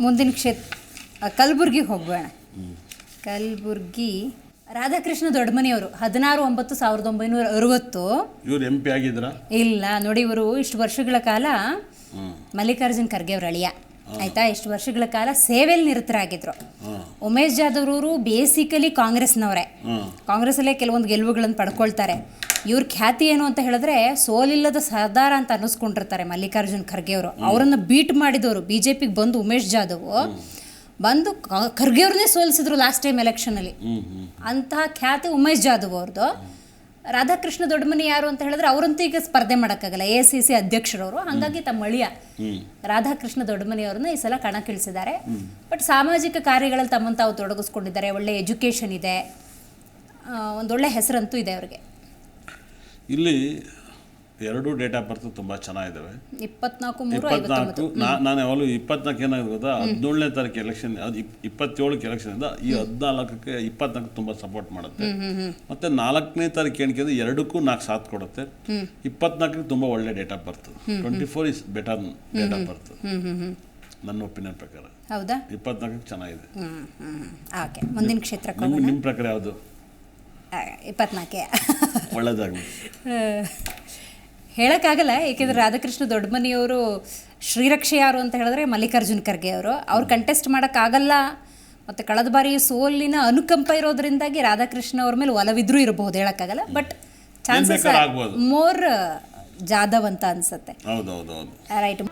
ಮುಂದಿನ ಕ್ಷೇತ್ರ ಕಲಬುರ್ಗಿಗೆ ಹೋಗೋಣ ಕಲಬುರ್ಗಿ ರಾಧಾಕೃಷ್ಣ ದೊಡ್ಡಮನಿಯವರು ಹದಿನಾರು ಒಂಬತ್ತು ಸಾವಿರದ ಒಂಬೈನೂರ ಅರವತ್ತು. ಇವ್ರು ಎಂ ಪಿ ಆಗಿದ್ರ? ಇಲ್ಲ ನೋಡಿ ಇವರು ಇಷ್ಟು ವರ್ಷಗಳ ಕಾಲ ಮಲ್ಲಿಕಾರ್ಜುನ್ ಖರ್ಗೆ ಅವರ ಅಳಿಯ. ಆಯ್ತಾ? ಇಷ್ಟು ವರ್ಷಗಳ ಕಾಲ ಸೇವೆಯಲ್ಲಿ ನಿರತರಾಗಿದ್ರು. ಉಮೇಶ್ ಜಾಧವ್ ಅವರು ಬೇಸಿಕಲಿ ಕಾಂಗ್ರೆಸ್ನವರೇ. ಕಾಂಗ್ರೆಸ್ ಅಲ್ಲೇ ಕೆಲವೊಂದು ಗೆಲುವುಗಳನ್ನು ಪಡ್ಕೊಳ್ತಾರೆ. ಇವ್ರ ಖ್ಯಾತಿ ಏನು ಅಂತ ಹೇಳಿದ್ರೆ ಸೋಲಿಲ್ಲದ ಸರ್ದಾರ ಅಂತ ಅನ್ನಿಸ್ಕೊಂಡಿರ್ತಾರೆ ಮಲ್ಲಿಕಾರ್ಜುನ್ ಖರ್ಗೆ ಅವರು. ಅವರನ್ನು ಬೀಟ್ ಮಾಡಿದವರು ಬಿ ಜೆ ಪಿಗೆ ಬಂದು ಉಮೇಶ್ ಜಾಧವ್. ಬಂದು ಖರ್ಗೆ ಅವ್ರನ್ನೇ ಸೋಲಿಸಿದ್ರು ಲಾಸ್ಟ್ ಟೈಮ್ ಎಲೆಕ್ಷನಲ್ಲಿ ಅಂತಹ ಖ್ಯಾತಿ ಉಮೇಶ್ ಜಾಧವ್ ಅವ್ರದ್ದು ರಾಧಾಕೃಷ್ಣ ದೊಡ್ಡಮನಿ ಯಾರು ಅಂತ ಹೇಳಿದ್ರೆ ಅವರಂತೂ ಈಗ ಸ್ಪರ್ಧೆ ಮಾಡೋಕ್ಕಾಗಲ್ಲ ಎ ಸಿ ಸಿ ಅಧ್ಯಕ್ಷರವರು. ಹಾಗಾಗಿ ತಮ್ಮ ಅಳಿಯ ರಾಧಾಕೃಷ್ಣ ದೊಡ್ಡಮನಿ ಅವ್ರನ್ನ ಈ ಸಲ ಕಣಕ್ಕಿಳಿಸಿದ್ದಾರೆ. ಬಟ್ ಸಾಮಾಜಿಕ ಕಾರ್ಯಗಳಲ್ಲಿ ತಮ್ಮಂತ ತಾವು ತೊಡಗಿಸ್ಕೊಂಡಿದ್ದಾರೆ. ಒಳ್ಳೆ ಎಜುಕೇಷನ್ ಇದೆ. ಒಂದೊಳ್ಳೆ ಹೆಸರಂತೂ ಇದೆ ಅವ್ರಿಗೆ. ಇಲ್ಲಿ ಎರಡು ಡೇಟ್ ಆಫ್ ಬರ್ತ್ ತುಂಬ ಚೆನ್ನಾಗಿದ್ದಾವೆ. ಇಪ್ಪತ್ನಾಲ್ಕು ನಾನು ಯಾವಾಗಲೂ ಇಪ್ಪತ್ನಾಲ್ಕು ಏನಾಗಿದೆ ಗೊತ್ತಾ? ಹದಿನೇಳನೇ ತಾರೀಕು ಎಲೆಕ್ಷನ್ ಅದು ಇಪ್ಪತ್ತೇಳಕ್ಕೆ ಎಲೆಕ್ಷನ್ ಇಂದ ಈ ಹದಿನಾಲ್ಕಕ್ಕೆ ಇಪ್ಪತ್ನಾಲ್ಕು ತುಂಬ ಸಪೋರ್ಟ್ ಮಾಡುತ್ತೆ. ಮತ್ತೆ ನಾಲ್ಕನೇ ತಾರೀಕು ಅಂದ್ರೆ ಎರಡಕ್ಕೂ ನಾಲ್ಕು ಸಾಥ್ ಕೊಡುತ್ತೆ. ಇಪ್ಪತ್ನಾಲ್ಕಕ್ಕೆ ತುಂಬ ಒಳ್ಳೆ date of birth twenty four is better date of birth. ನನ್ನ ಒಪಿನಿಯನ್ ಪ್ರಕಾರ. ಹೌದಾ? ಇಪ್ಪತ್ನಾಲ್ಕಕ್ಕೆ ಚೆನ್ನಾಗಿದೆ. ಮುಂದಿನ ಕ್ಷೇತ್ರ ನಿಮ್ಮ ಪ್ರಕಾರ ಯಾವುದು? ಇಪ್ಪತ್ನಾಲ್ಕೆ. ಒಳ್ಳೇದಾಗಲಿ ಹೇಳೋಕ್ಕಾಗಲ್ಲ ಏಕೆಂದರೆ ರಾಧಾಕೃಷ್ಣ ದೊಡ್ಡಮನಿಯವರು ಶ್ರೀರಕ್ಷೆ ಯಾರು ಅಂತ ಹೇಳಿದ್ರೆ ಮಲ್ಲಿಕಾರ್ಜುನ್ ಖರ್ಗೆ ಅವರು. ಅವ್ರು ಕಂಟೆಸ್ಟ್ ಮಾಡೋಕ್ಕಾಗಲ್ಲ ಮತ್ತು ಕಳೆದ ಬಾರಿ ಸೋಲಿನ ಅನುಕಂಪ ಇರೋದ್ರಿಂದಾಗಿ ರಾಧಾಕೃಷ್ಣ ಅವ್ರ ಮೇಲೆ ಒಲವಿದ್ರೂ ಇರಬಹುದು ಹೇಳೋಕ್ಕಾಗಲ್ಲ ಬಟ್ ಚಾನ್ಸಸ್ ಮೋರ್ ಜಾಧವ್ ಅಂತ ಅನ್ಸುತ್ತೆ. ಹೌದು ಹೌದು ಹೌದು ರೈಟ್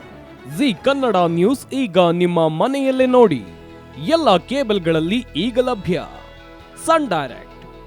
ಜಿ ಕನ್ನಡ ನ್ಯೂಸ್ ಈಗ ನಿಮ್ಮ ಮನೆಯಲ್ಲೇ ನೋಡಿ. ಎಲ್ಲ ಕೇಬಲ್ಗಳಲ್ಲಿ ಈಗ ಲಭ್ಯ. Sun Direct.